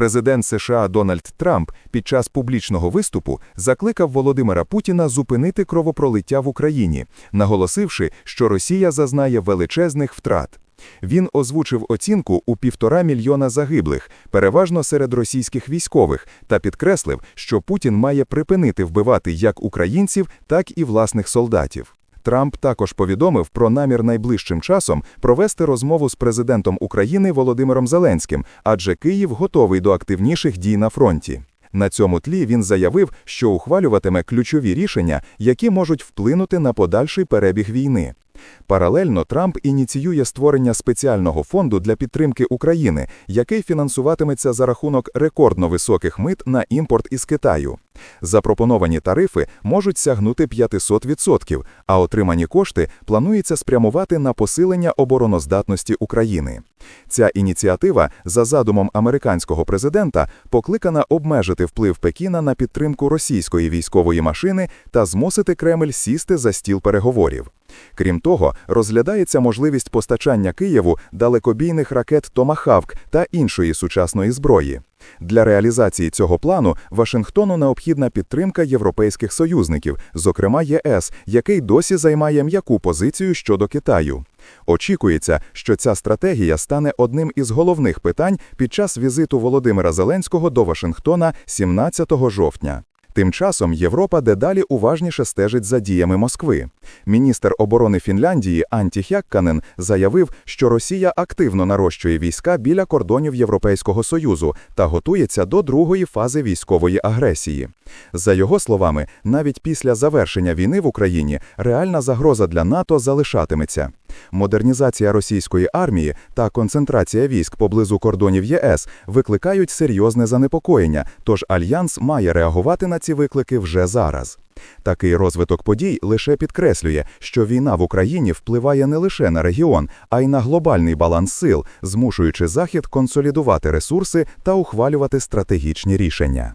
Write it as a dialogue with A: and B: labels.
A: Президент США Дональд Трамп під час публічного виступу закликав Володимира Путіна зупинити кровопролиття в Україні, наголосивши, що Росія зазнає величезних втрат. Він озвучив оцінку у півтора мільйона загиблих, переважно серед російських військових, та підкреслив, що Путін має припинити вбивати як українців, так і власних солдатів. Трамп також повідомив про намір найближчим часом провести розмову з президентом України Володимиром Зеленським, адже Київ готовий до активніших дій на фронті. На цьому тлі він заявив, що ухвалюватиме ключові рішення, які можуть вплинути на подальший перебіг війни. Паралельно Трамп ініціює створення спеціального фонду для підтримки України, який фінансуватиметься за рахунок рекордно високих мит на імпорт із Китаю. Запропоновані тарифи можуть сягнути 500%, а отримані кошти планується спрямувати на посилення обороноздатності України. Ця ініціатива, за задумом американського президента, покликана обмежити вплив Пекіна на підтримку російської військової машини та змусити Кремль сісти за стіл переговорів. Крім того, розглядається можливість постачання Києву далекобійних ракет Томахавк та іншої сучасної зброї. Для реалізації цього плану Вашингтону необхідна підтримка європейських союзників, зокрема ЄС, який досі займає м'яку позицію щодо Китаю. Очікується, що ця стратегія стане одним із головних питань під час візиту Володимира Зеленського до Вашингтона 17 жовтня. Тим часом Європа дедалі уважніше стежить за діями Москви. Міністр оборони Фінляндії Анті Хякканен заявив, що Росія активно нарощує війська біля кордонів Європейського Союзу та готується до другої фази військової агресії. За його словами, навіть після завершення війни в Україні реальна загроза для НАТО залишатиметься. Модернізація російської армії та концентрація військ поблизу кордонів ЄС викликають серйозне занепокоєння, тож альянс має реагувати на ці виклики вже зараз. Такий розвиток подій лише підкреслює, що війна в Україні впливає не лише на регіон, а й на глобальний баланс сил, змушуючи Захід консолідувати ресурси та ухвалювати стратегічні рішення.